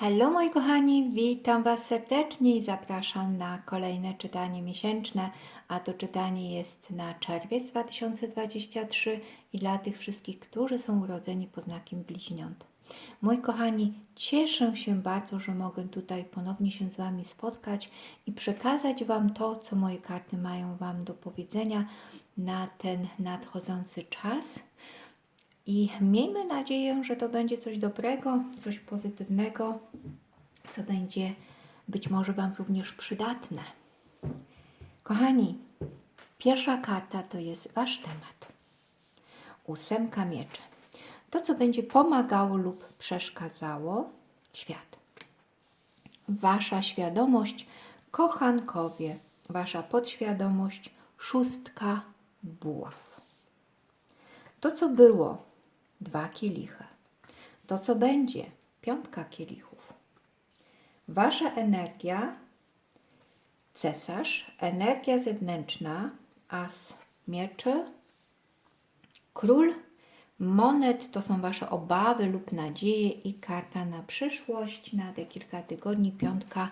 Hello moi kochani, witam Was serdecznie i zapraszam na kolejne czytanie miesięczne, a to czytanie jest na czerwiec 2023 i dla tych wszystkich, którzy są urodzeni pod znakiem bliźniąt. Moi kochani, cieszę się bardzo, że mogę tutaj ponownie się z Wami spotkać i przekazać Wam to, co moje karty mają Wam do powiedzenia na ten nadchodzący czas. I miejmy nadzieję, że to będzie coś dobrego, coś pozytywnego, co będzie być może Wam również przydatne. Kochani, pierwsza karta to jest Wasz temat. Ósemka mieczy. To, co będzie pomagało lub przeszkadzało, świat. Wasza świadomość, kochankowie, Wasza podświadomość, szóstka buław. To, co było, dwa kielichy. To, co będzie, piątka kielichów. Wasza energia, cesarz, energia zewnętrzna, as mieczy, król monet to są Wasze obawy lub nadzieje i karta na przyszłość, na te kilka tygodni, piątka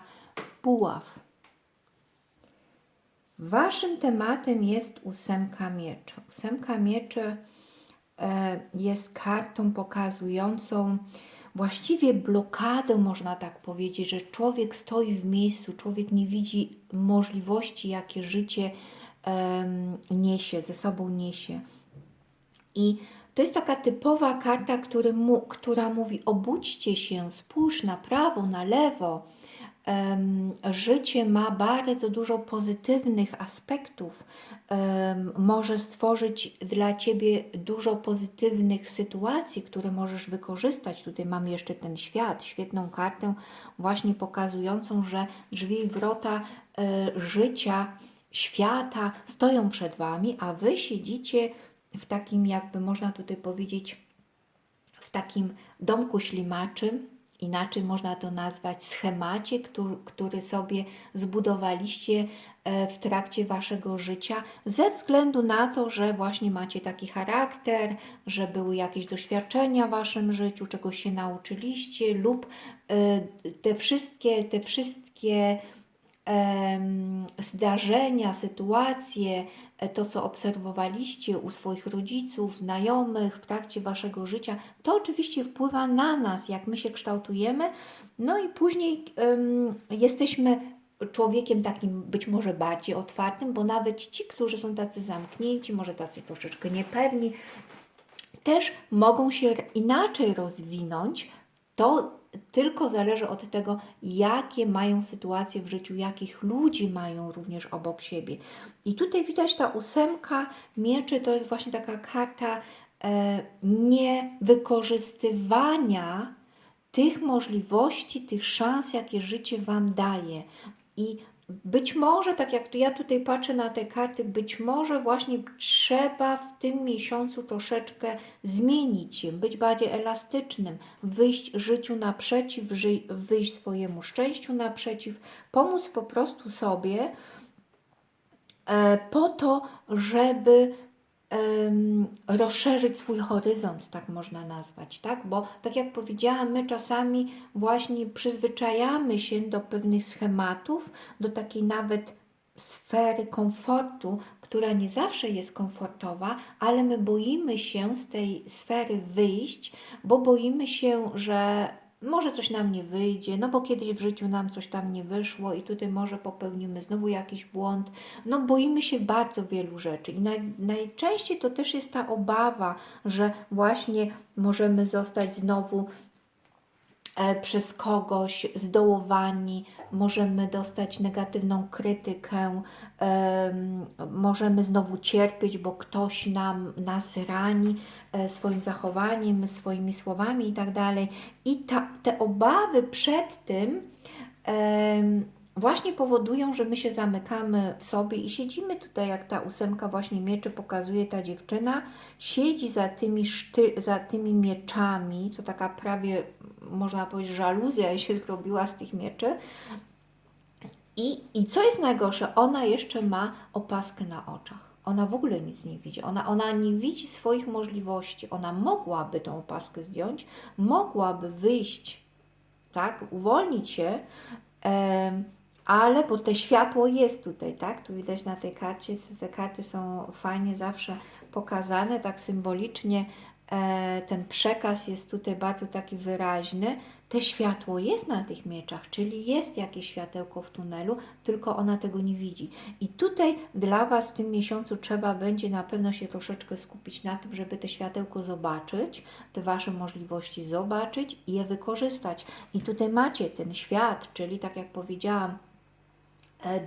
buław. Waszym tematem jest ósemka mieczy. Ósemka mieczy jest kartą pokazującą właściwie blokadę, można tak powiedzieć, że człowiek stoi w miejscu, człowiek nie widzi możliwości, jakie życie niesie, ze sobą niesie. I to jest taka typowa karta, który mu, która mówi: obudźcie się, spójrz na prawo, na lewo. Życie ma bardzo dużo pozytywnych aspektów. Może stworzyć dla ciebie dużo pozytywnych sytuacji, które możesz wykorzystać. Tutaj mamy jeszcze ten świat, świetną kartę, właśnie pokazującą, że drzwi i wrota e, życia, świata stoją przed wami, a wy siedzicie w takim, jakby można tutaj powiedzieć, w takim domku ślimaczym, inaczej można to nazwać schemacie, który, który sobie zbudowaliście e, w trakcie waszego życia, ze względu na to, że właśnie macie taki charakter, że były jakieś doświadczenia w waszym życiu, czegoś się nauczyliście, lub e, te wszystkie, te wszystkie zdarzenia, sytuacje, to co obserwowaliście u swoich rodziców, znajomych w trakcie waszego życia, to oczywiście wpływa na nas, jak my się kształtujemy. No i później em, jesteśmy człowiekiem takim być może bardziej otwartym, bo nawet ci, którzy są tacy zamknięci, może tacy troszeczkę niepewni, też mogą się inaczej rozwinąć. To tylko zależy od tego, jakie mają sytuacje w życiu, jakich ludzi mają również obok siebie. I tutaj widać ta ósemka mieczy, to jest właśnie taka karta e, niewykorzystywania tych możliwości, tych szans, jakie życie Wam daje. I być może, tak jak ja tutaj patrzę na te karty, być może właśnie trzeba w tym miesiącu troszeczkę zmienić się, być bardziej elastycznym, wyjść życiu naprzeciw, wyjść swojemu szczęściu naprzeciw, pomóc po prostu sobie e, po to, żeby rozszerzyć swój horyzont, tak można nazwać, tak? Bo tak jak powiedziałam, my czasami właśnie przyzwyczajamy się do pewnych schematów, do takiej nawet sfery komfortu, która nie zawsze jest komfortowa, ale my boimy się z tej sfery wyjść, bo boimy się, że może coś nam nie wyjdzie, no bo kiedyś w życiu nam coś tam nie wyszło i tutaj może popełnimy znowu jakiś błąd. No boimy się bardzo wielu rzeczy i naj, najczęściej to też jest ta obawa, że właśnie możemy zostać znowu przez kogoś zdołowani, możemy dostać negatywną krytykę, em, możemy znowu cierpieć, bo ktoś nam, nas rani e, swoim zachowaniem, swoimi słowami i tak dalej. I ta, te obawy przed tym właśnie powodują, że my się zamykamy w sobie i siedzimy tutaj, jak ta ósemka właśnie mieczy pokazuje ta dziewczyna, siedzi za tymi, szty, za tymi mieczami, to taka prawie, można powiedzieć, żaluzja się zrobiła z tych mieczy. I, I co jest najgorsze, ona jeszcze ma opaskę na oczach. Ona w ogóle nic nie widzi. Ona, ona nie widzi swoich możliwości. Ona mogłaby tą opaskę zdjąć, mogłaby wyjść tak? Uwolnić się, em, ale bo te światło jest tutaj, tak? Tu widać na tej karcie, te, karty są fajnie zawsze pokazane, tak symbolicznie. E, ten przekaz jest tutaj bardzo taki wyraźny. Te światło jest na tych mieczach, czyli jest jakieś światełko w tunelu, tylko ona tego nie widzi. I tutaj dla Was w tym miesiącu trzeba będzie na pewno się troszeczkę skupić na tym, żeby te światełko zobaczyć, te Wasze możliwości zobaczyć i je wykorzystać. I tutaj macie ten świat, czyli tak jak powiedziałam,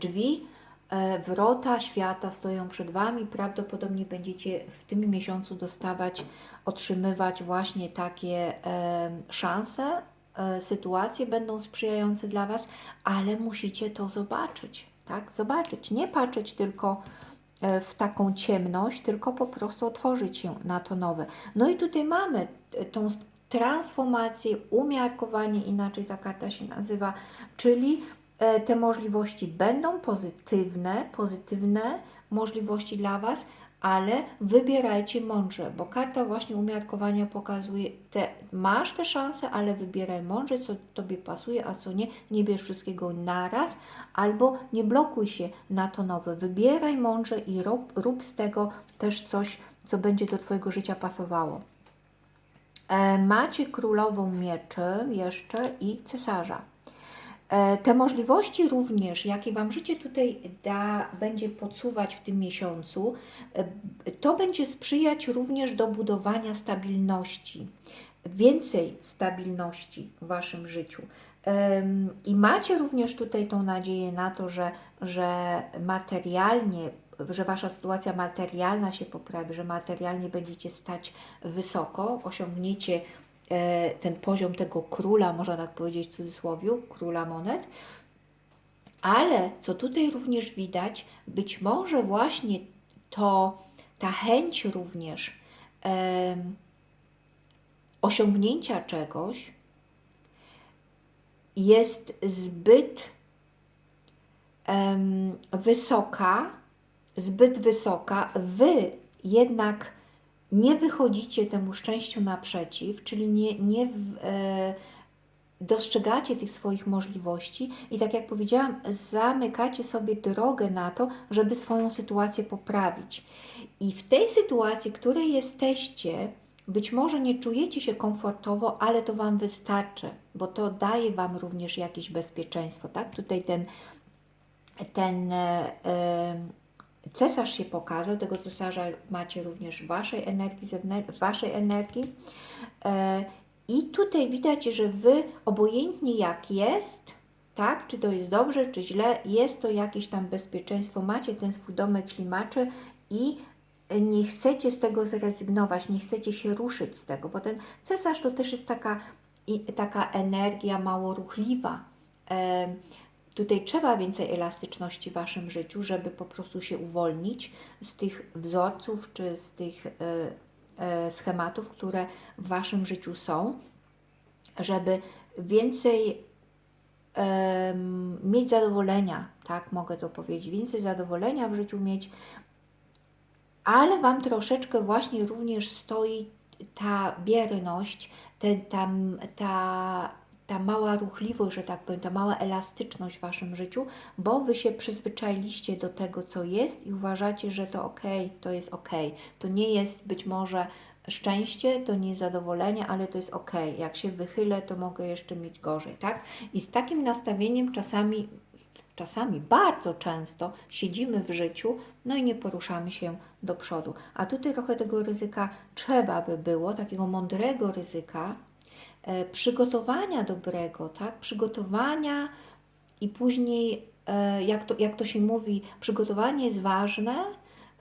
drzwi, e, wrota świata stoją przed Wami. Prawdopodobnie będziecie w tym miesiącu dostawać, otrzymywać właśnie takie e, szanse, e, sytuacje będą sprzyjające dla Was, ale musicie to zobaczyć, tak? Zobaczyć, nie patrzeć tylko e, w taką ciemność, tylko po prostu otworzyć się na to nowe. No i tutaj mamy e, tą transformację, umiarkowanie, inaczej ta karta się nazywa, czyli e, te możliwości będą pozytywne, pozytywne możliwości dla Was, ale wybierajcie mądrze, bo karta właśnie umiarkowania pokazuje, te, masz te szanse, ale wybieraj mądrze, co Tobie pasuje, a co nie. Nie bierz wszystkiego naraz, albo nie blokuj się na to nowe. Wybieraj mądrze i rób, rób z tego też coś, co będzie do Twojego życia pasowało. E, macie królową mieczy jeszcze i cesarza. E, Te możliwości również, jakie Wam życie tutaj da, będzie podsuwać w tym miesiącu, e, to będzie sprzyjać również do budowania stabilności, więcej stabilności w Waszym życiu. I macie również tutaj tą nadzieję na to, że, że materialnie, że Wasza sytuacja materialna się poprawi, że materialnie będziecie stać wysoko, osiągniecie ten poziom tego króla, można tak powiedzieć w cudzysłowie, króla monet. Ale co tutaj również widać, być może właśnie to, ta chęć również em, osiągnięcia czegoś jest zbyt em, wysoka, zbyt wysoka. Wy jednak nie wychodzicie temu szczęściu naprzeciw, czyli nie, nie e, dostrzegacie tych swoich możliwości i tak jak powiedziałam, zamykacie sobie drogę na to, żeby swoją sytuację poprawić. I w tej sytuacji, w której jesteście, być może nie czujecie się komfortowo, ale to Wam wystarczy, bo to daje Wam również jakieś bezpieczeństwo, tak? Tutaj ten, ten e, e, cesarz się pokazał, tego cesarza macie również w Waszej energii, w Waszej energii. E, I tutaj widać, że Wy, obojętnie jak jest, tak, czy to jest dobrze, czy źle, jest to jakieś tam bezpieczeństwo, macie ten swój domek ślimaczy i nie chcecie z tego zrezygnować, nie chcecie się ruszyć z tego, bo ten cesarz to też jest taka, taka energia mało ruchliwa. Tutaj trzeba więcej elastyczności w Waszym życiu, żeby po prostu się uwolnić z tych wzorców czy z tych e, e, schematów, które w Waszym życiu są, żeby więcej mieć zadowolenia, tak mogę to powiedzieć, więcej zadowolenia w życiu mieć, ale Wam troszeczkę właśnie również stoi ta bierność, te, tam, ta, ta mała ruchliwość, że tak powiem, ta mała elastyczność w Waszym życiu, bo Wy się przyzwyczailiście do tego, co jest i uważacie, że to ok, to jest ok. To nie jest być może szczęście, to nie zadowolenie, ale to jest ok. Jak się wychylę, to mogę jeszcze mieć gorzej, tak? I z takim nastawieniem czasami czasami bardzo często siedzimy w życiu, no i nie poruszamy się do przodu. A tutaj trochę tego ryzyka trzeba by było, takiego mądrego ryzyka, przygotowania dobrego, tak? Przygotowania i później, e, jak to, jak to się mówi, przygotowanie jest ważne,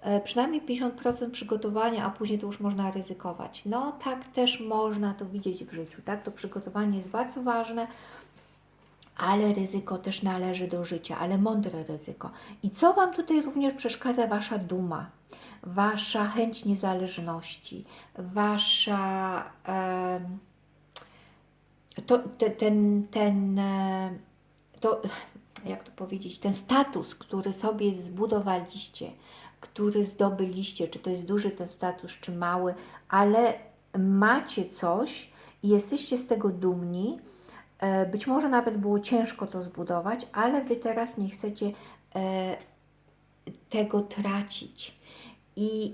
e, przynajmniej 50% przygotowania, a później to już można ryzykować. No tak też można to widzieć w życiu, tak? To przygotowanie jest bardzo ważne, ale ryzyko też należy do życia, ale mądre ryzyko. I co Wam tutaj również przeszkadza? Wasza duma, Wasza chęć niezależności, Wasza. To, te, ten, ten, e, to, jak to powiedzieć, ten status, który sobie zbudowaliście, który zdobyliście, czy to jest duży ten status, czy mały, ale macie coś i jesteście z tego dumni, E, Być może nawet było ciężko to zbudować, ale Wy teraz nie chcecie e, tego tracić. I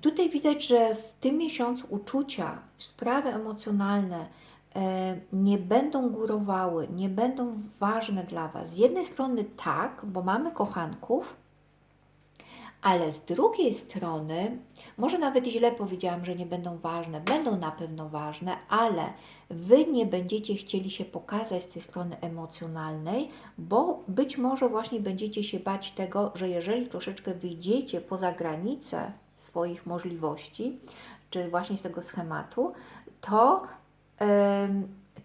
tutaj widać, że w tym miesiącu uczucia, sprawy emocjonalne nie będą górowały, nie będą ważne dla Was. Z jednej strony tak, bo mamy kochanków, ale z drugiej strony, może nawet źle powiedziałam, że nie będą ważne, będą na pewno ważne, ale Wy nie będziecie chcieli się pokazać z tej strony emocjonalnej, bo być może właśnie będziecie się bać tego, że jeżeli troszeczkę wyjdziecie poza granice swoich możliwości, czy właśnie z tego schematu, to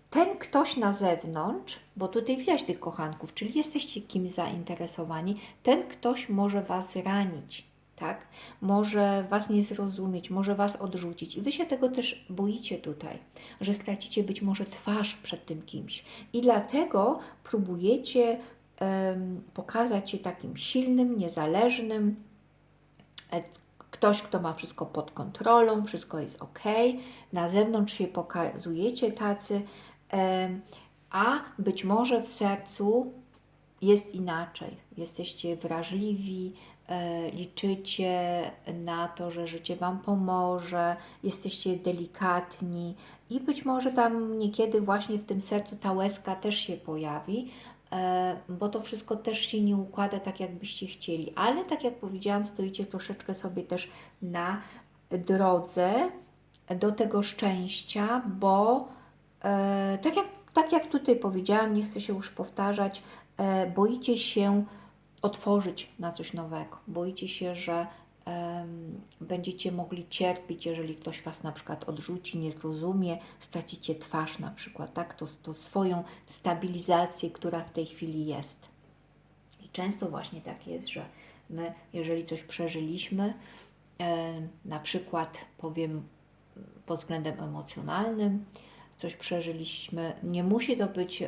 ten ktoś na zewnątrz, bo tutaj widać tych kochanków, czyli jesteście kimś zainteresowani, ten ktoś może Was ranić, tak? Może Was nie zrozumieć, może Was odrzucić. I Wy się tego też boicie tutaj, że stracicie być może twarz przed tym kimś. I dlatego próbujecie em, pokazać się takim silnym, niezależnym, ktoś, kto ma wszystko pod kontrolą, wszystko jest ok, na zewnątrz się pokazujecie tacy, a być może w sercu jest inaczej. Jesteście wrażliwi, e, liczycie na to, że życie Wam pomoże, jesteście delikatni i być może tam niekiedy właśnie w tym sercu ta łezka też się pojawi, bo to wszystko też się nie układa tak, jakbyście chcieli. Ale tak jak powiedziałam, stoicie troszeczkę sobie też na drodze do tego szczęścia, bo e, tak, jak, tak jak tutaj powiedziałam, nie chcę się już powtarzać, e, boicie się otworzyć na coś nowego. Boicie się, że będziecie mogli cierpieć, jeżeli ktoś Was na przykład odrzuci, nie zrozumie, stracicie twarz na przykład, tak? To, to swoją stabilizację, która w tej chwili jest. I często właśnie tak jest, że my, jeżeli coś przeżyliśmy, na przykład powiem pod względem emocjonalnym, coś przeżyliśmy. Nie musi to być,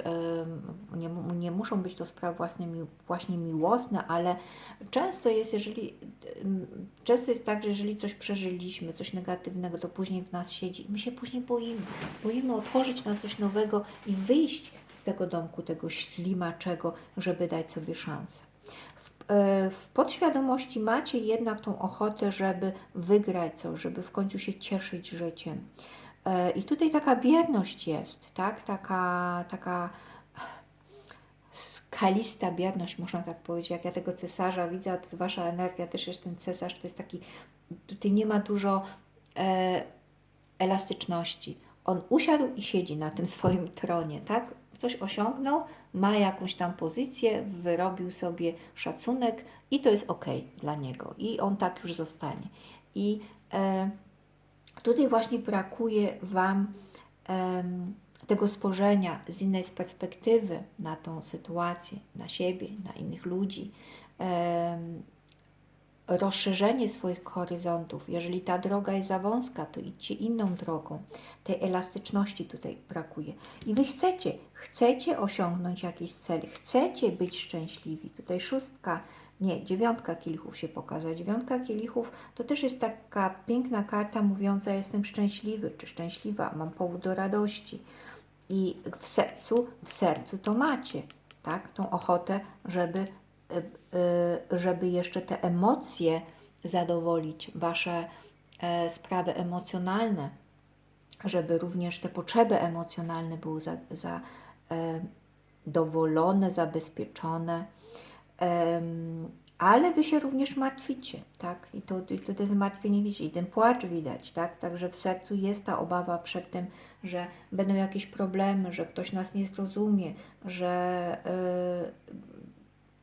nie, nie muszą być to sprawy właśnie, mi, właśnie miłosne, ale często jest, jeżeli, często jest tak, że jeżeli coś przeżyliśmy, coś negatywnego, to później w nas siedzi my się później boimy. Boimy otworzyć na coś nowego i wyjść z tego domku, tego ślimaczego, żeby dać sobie szansę. W, e, w podświadomości macie jednak tą ochotę, żeby wygrać coś, żeby w końcu się cieszyć życiem. E, I tutaj taka bierność jest, tak? Taka, taka skalista bierność, można tak powiedzieć. Jak ja tego cesarza widzę, to wasza energia też jest ten cesarz, to jest taki, tutaj nie ma dużo e, elastyczności. On usiadł i siedzi na tym swoim tronie, tak? Coś osiągnął, ma jakąś tam pozycję, wyrobił sobie szacunek i to jest ok dla niego. I on tak już zostanie. I e, Tutaj właśnie brakuje Wam tego spojrzenia z innej perspektywy na tą sytuację, na siebie, na innych ludzi. Rozszerzenie swoich horyzontów. Jeżeli ta droga jest za wąska, to idźcie inną drogą. Tej elastyczności tutaj brakuje. I Wy chcecie, chcecie osiągnąć jakiś cel, chcecie być szczęśliwi. Tutaj szóstka, nie, dziewiątka kielichów się pokazała. Dziewiątka kielichów to też jest taka piękna karta mówiąca jestem szczęśliwy czy szczęśliwa, mam powód do radości. I w sercu, w sercu to macie, tak? Tą ochotę, żeby, y, y, żeby jeszcze te emocje zadowolić, wasze e, sprawy emocjonalne, żeby również te potrzeby emocjonalne były za, za, e, dowolone, zabezpieczone. Ale wy się również martwicie, tak? I to, to te zmartwienie widzicie, i ten płacz widać, tak? Także w sercu jest ta obawa przed tym, że będą jakieś problemy, że ktoś nas nie zrozumie, że y,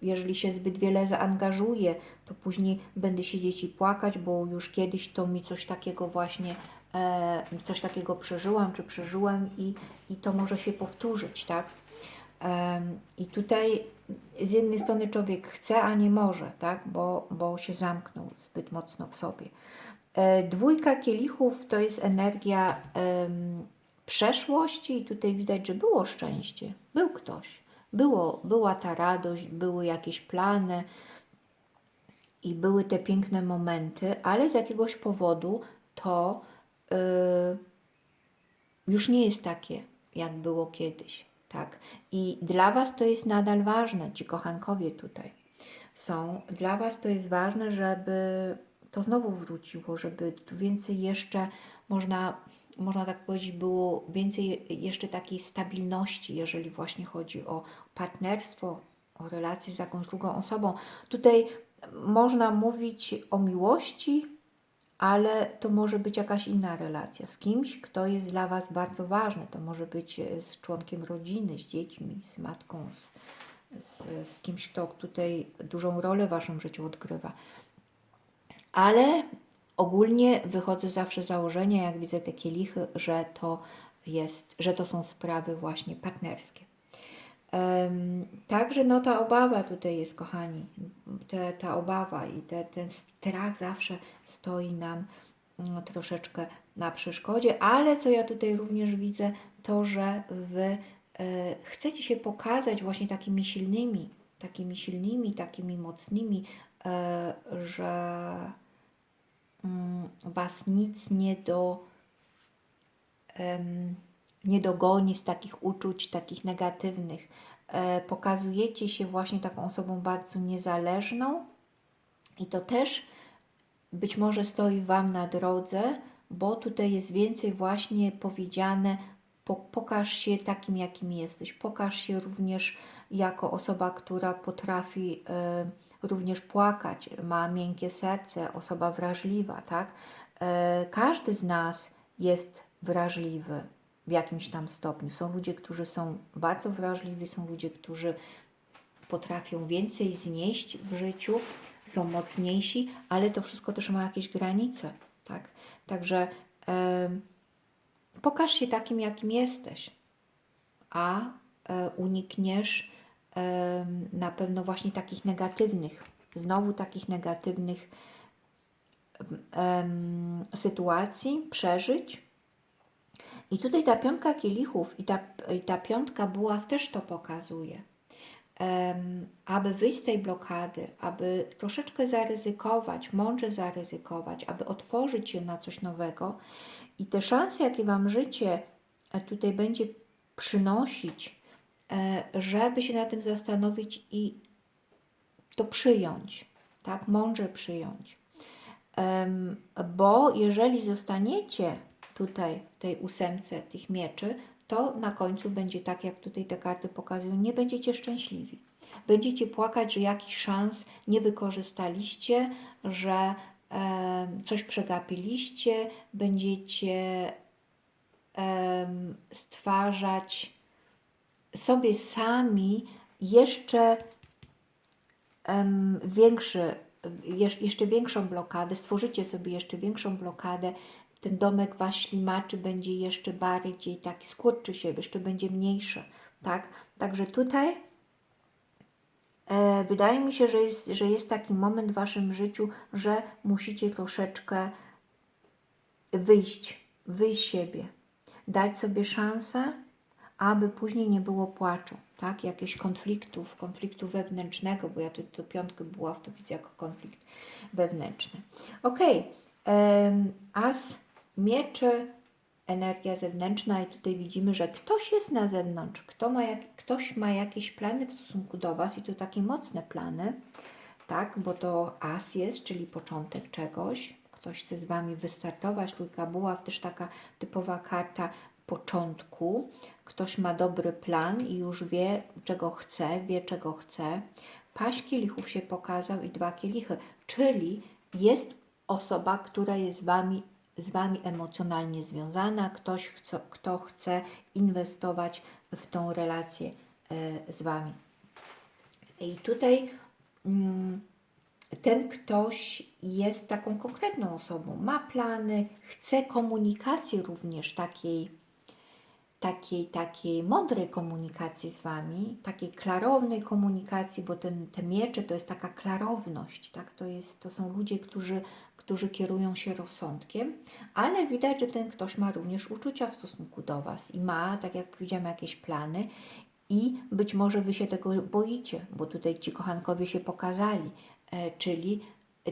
jeżeli się zbyt wiele zaangażuję, to później będę siedzieć i płakać, bo już kiedyś to mi coś takiego właśnie, e, coś takiego przeżyłam, czy przeżyłem i, i to może się powtórzyć, tak? I tutaj z jednej strony człowiek chce, a nie może, tak? bo, bo się zamknął zbyt mocno w sobie. E, Dwójka kielichów to jest energia przeszłości i tutaj widać, że było szczęście, był ktoś, było, była ta radość, były jakieś plany i były te piękne momenty, ale z jakiegoś powodu to y, już nie jest takie, jak było kiedyś. Tak? I dla Was to jest nadal ważne, ci kochankowie tutaj są. Dla Was to jest ważne, żeby to znowu wróciło, żeby tu więcej jeszcze można, można tak powiedzieć, było więcej jeszcze takiej stabilności, jeżeli właśnie chodzi o partnerstwo, o relacje z jakąś drugą osobą. Tutaj można mówić o miłości, ale to może być jakaś inna relacja z kimś, kto jest dla Was bardzo ważny. To może być e, z członkiem rodziny, z dziećmi, z matką, z, z, z kimś, kto tutaj dużą rolę w Waszym życiu odgrywa. Ale ogólnie wychodzę zawsze z założenia, jak widzę te kielichy, że to jest, że to są sprawy właśnie partnerskie. Także no ta obawa tutaj jest, kochani, te, ta obawa i te, ten strach zawsze stoi nam mm, troszeczkę na przeszkodzie, ale co ja tutaj również widzę, to, że Wy e, chcecie się pokazać właśnie takimi silnymi, takimi silnymi, takimi mocnymi, e, że mm, Was nic nie do nie dogoni z takich uczuć, takich negatywnych. E, pokazujecie się właśnie taką osobą bardzo niezależną i to też być może stoi Wam na drodze, bo tutaj jest więcej właśnie powiedziane, po, pokaż się takim, jakim jesteś. Pokaż się również jako osoba, która potrafi e, również płakać, ma miękkie serce, osoba wrażliwa, tak? E, każdy z nas jest wrażliwy w jakimś tam stopniu. Są ludzie, którzy są bardzo wrażliwi, są ludzie, którzy potrafią więcej znieść w życiu, są mocniejsi, ale to wszystko też ma jakieś granice, tak? Także em, pokaż się takim, jakim jesteś, a e, unikniesz em, na pewno właśnie takich negatywnych, znowu takich negatywnych em, sytuacji, przeżyć, i tutaj ta piątka kielichów i ta, i ta piątka buław też to pokazuje. Em, aby wyjść z tej blokady, aby troszeczkę zaryzykować, mądrze zaryzykować, aby otworzyć się na coś nowego i te szanse, jakie Wam życie e, tutaj będzie przynosić, e, żeby się na tym zastanowić i to przyjąć, tak, mądrze przyjąć. Em, Bo jeżeli zostaniecie tutaj w tej ósemce tych mieczy, to na końcu będzie tak, jak tutaj te karty pokazują, nie będziecie szczęśliwi. Będziecie płakać, że jakiś szans nie wykorzystaliście, że e, coś przegapiliście, będziecie e, stwarzać sobie sami jeszcze większy, jesz- jeszcze większą blokadę, stworzycie sobie jeszcze większą blokadę ten domek Was ślimaczy, będzie jeszcze bardziej taki, skurczy się, jeszcze będzie mniejszy, tak? Także tutaj e, wydaje mi się, że jest, że jest taki moment w Waszym życiu, że musicie troszeczkę wyjść, wyjść z siebie, dać sobie szansę, aby później nie było płaczu, tak? Jakichś konfliktów, konfliktu wewnętrznego, bo ja tu, tu piątkę była, to widzę jako konflikt wewnętrzny. Okej, em, as miecze, energia zewnętrzna i tutaj widzimy, że ktoś jest na zewnątrz, kto ma jak, ktoś ma jakieś plany w stosunku do Was i to takie mocne plany, tak, bo to as jest, czyli początek czegoś, ktoś chce z Wami wystartować, trójka buław, też taka typowa karta początku, ktoś ma dobry plan i już wie, czego chce, wie, czego chce. Paść kielichów się pokazał i dwa kielichy, czyli jest osoba, która jest z Wami z Wami emocjonalnie związana, ktoś, chce, kto chce inwestować w tą relację e, z Wami. I tutaj mm, ten ktoś jest taką konkretną osobą, ma plany, chce komunikacji również takiej, takiej, takiej mądrej komunikacji z Wami, takiej klarownej komunikacji, bo ten, te miecze to jest taka klarowność, tak? to, jest, to są ludzie, którzy którzy kierują się rozsądkiem, ale widać, że ten ktoś ma również uczucia w stosunku do Was i ma, tak jak powiedziałem, jakieś plany i być może Wy się tego boicie, bo tutaj ci kochankowie się pokazali, e, czyli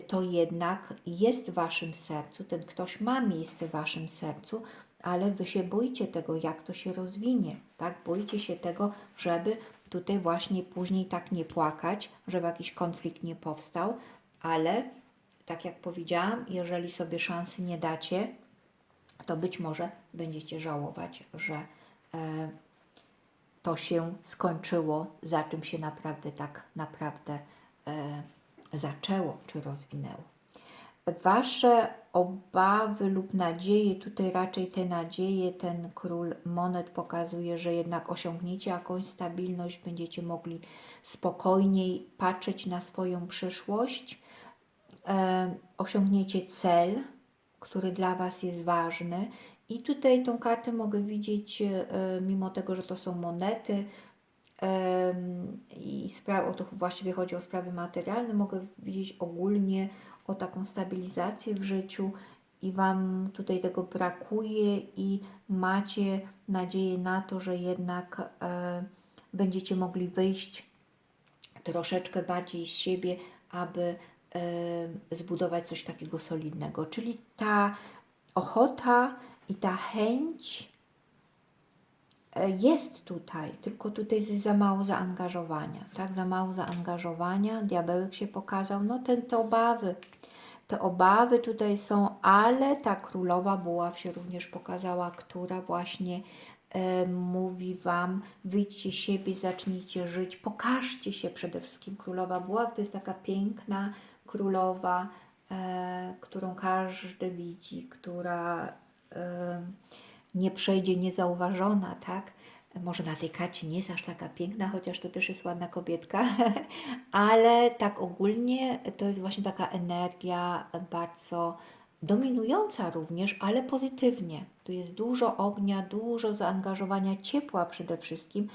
to jednak jest w Waszym sercu, ten ktoś ma miejsce w Waszym sercu, ale wy się boicie tego, jak to się rozwinie, tak? Boicie się tego, żeby tutaj właśnie później tak nie płakać, żeby jakiś konflikt nie powstał, ale tak jak powiedziałam, jeżeli sobie szansy nie dacie, to być może będziecie żałować, że e, to się skończyło, za czym się naprawdę tak naprawdę e, zaczęło czy rozwinęło. Wasze obawy lub nadzieje, tutaj raczej te nadzieje, ten król monet pokazuje, że jednak osiągniecie jakąś stabilność, będziecie mogli spokojniej patrzeć na swoją przyszłość, osiągniecie cel, który dla Was jest ważny. I tutaj tą kartę mogę widzieć, e, mimo tego, że to są monety, em, i spraw, o to właściwie chodzi o sprawy materialne, mogę widzieć ogólnie o taką stabilizację w życiu i Wam tutaj tego brakuje i macie nadzieję na to, że jednak e, będziecie mogli wyjść troszeczkę bardziej z siebie, aby e, zbudować coś takiego solidnego. Czyli ta ochota i ta chęć e, jest tutaj, tylko tutaj jest za mało zaangażowania, tak? Za mało zaangażowania, diabełek się pokazał, no ten, te obawy, te obawy tutaj są, ale ta królowa buław się również pokazała, która właśnie e, mówi Wam, wyjdźcie siebie, zacznijcie żyć, pokażcie się przede wszystkim. Królowa buław to jest taka piękna królowa, e, którą każdy widzi, która e, nie przejdzie niezauważona, tak? Może na tej karcie nie jest aż taka piękna, chociaż to też jest ładna kobietka, ale tak ogólnie to jest właśnie taka energia bardzo dominująca również, ale pozytywnie. Tu jest dużo ognia, dużo zaangażowania, ciepła przede wszystkim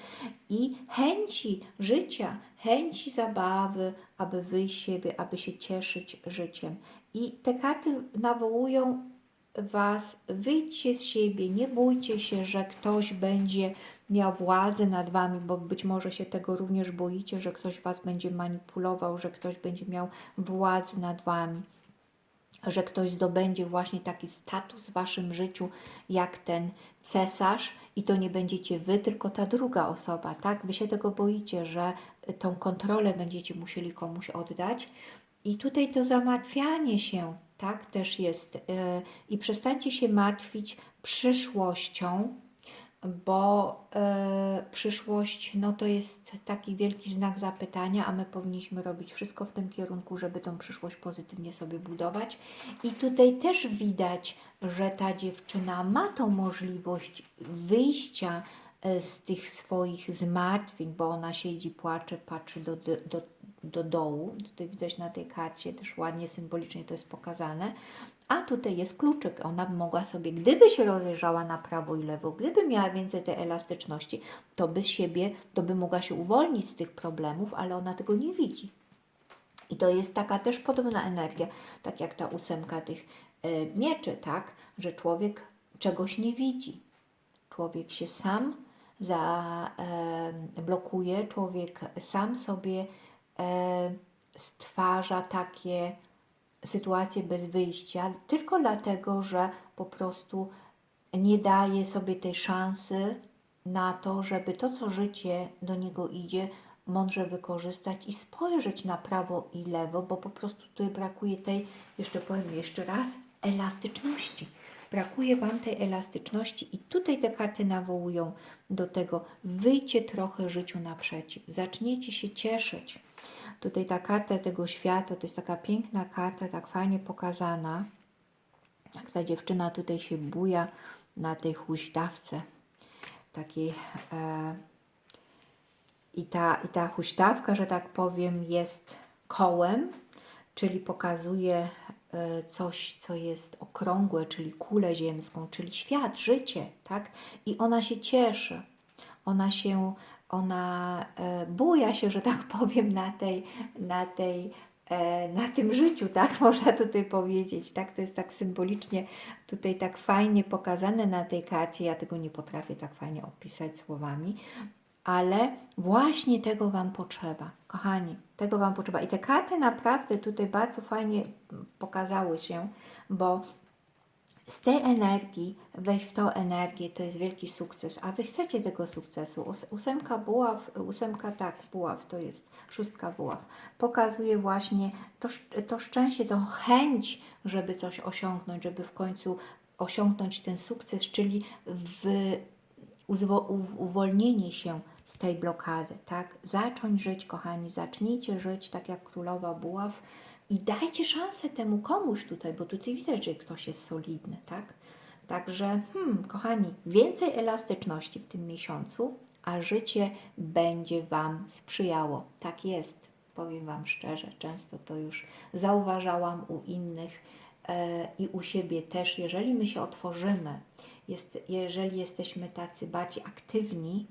i chęci życia, chęci zabawy, aby wyjść siebie, aby się cieszyć życiem. I te karty nawołują Was, wyjdźcie z siebie, nie bójcie się, że ktoś będzie miał władzę nad Wami, bo być może się tego również boicie, że ktoś Was będzie manipulował, że ktoś będzie miał władzę nad Wami, że ktoś zdobędzie właśnie taki status w Waszym życiu, jak ten cesarz i to nie będziecie Wy, tylko ta druga osoba, tak? Wy się tego boicie, że tą kontrolę będziecie musieli komuś oddać i tutaj to zamartwianie się, tak, też jest. Yy, I przestańcie się martwić przyszłością, bo yy, przyszłość no to jest taki wielki znak zapytania, a my powinniśmy robić wszystko w tym kierunku, żeby tą przyszłość pozytywnie sobie budować. I tutaj też widać, że ta dziewczyna ma tą możliwość wyjścia e, z tych swoich zmartwień, bo ona siedzi, płacze, patrzy do, do, do dołu. Tutaj widać na tej karcie też ładnie symbolicznie to jest pokazane. A tutaj jest kluczyk. Ona by mogła sobie, gdyby się rozejrzała na prawo i lewo, gdyby miała więcej tej elastyczności, to by siebie, to by mogła się uwolnić z tych problemów, ale ona tego nie widzi. I to jest taka też podobna energia, tak jak ta ósemka tych e, mieczy, tak, że człowiek czegoś nie widzi. Człowiek się sam za, e, blokuje, człowiek sam sobie e, stwarza takie sytuacje bez wyjścia, tylko dlatego, że po prostu nie daje sobie tej szansy na to, żeby to, co życie do niego idzie, mądrze wykorzystać i spojrzeć na prawo i lewo, bo po prostu tutaj brakuje tej, jeszcze powiem jeszcze raz, elastyczności. Brakuje Wam tej elastyczności i tutaj te karty nawołują do tego, wyjdźcie trochę życiu naprzeciw, zaczniecie się cieszyć. Tutaj ta karta tego świata, to jest taka piękna karta, tak fajnie pokazana, jak ta dziewczyna tutaj się buja na tej huśtawce, takiej e, i ta, I ta huśtawka, że tak powiem, jest kołem, czyli pokazuje e, coś, co jest okrągłe, czyli kulę ziemską, czyli świat, życie, tak? I ona się cieszy. Ona się, ona e, buja się, że tak powiem, na tej, na tej e, na tym życiu, tak można tutaj powiedzieć, tak, to jest tak symbolicznie tutaj tak fajnie pokazane na tej karcie, ja tego nie potrafię tak fajnie opisać słowami, ale właśnie tego Wam potrzeba, kochani, tego Wam potrzeba. I te karty naprawdę tutaj bardzo fajnie pokazały się, bo z tej energii wejść w tą energię, to jest wielki sukces, a Wy chcecie tego sukcesu. Ós- Ósemka buław, ósemka tak, buław, to jest szóstka buław, pokazuje właśnie to, to szczęście, tą chęć, żeby coś osiągnąć, żeby w końcu osiągnąć ten sukces, czyli w uwolnienie się z tej blokady, tak? Zacząć żyć, kochani, zacznijcie żyć tak jak królowa buław i dajcie szansę temu komuś tutaj, bo tutaj widać, że ktoś jest solidny, tak? Także, hmm, kochani, więcej elastyczności w tym miesiącu, a życie będzie Wam sprzyjało. Tak jest, powiem Wam szczerze, często to już zauważałam u innych e, i u siebie też. Jeżeli my się otworzymy, jest, jeżeli jesteśmy tacy bardziej aktywni,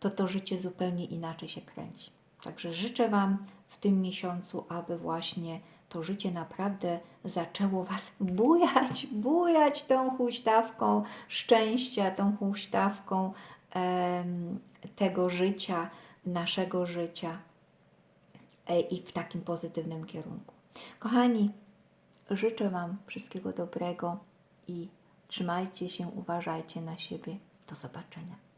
to to życie zupełnie inaczej się kręci. Także życzę Wam w tym miesiącu, aby właśnie to życie naprawdę zaczęło Was bujać, bujać tą huśtawką szczęścia, tą huśtawką tego życia, naszego życia e, i w takim pozytywnym kierunku. Kochani, życzę Wam wszystkiego dobrego i trzymajcie się, uważajcie na siebie. Do zobaczenia.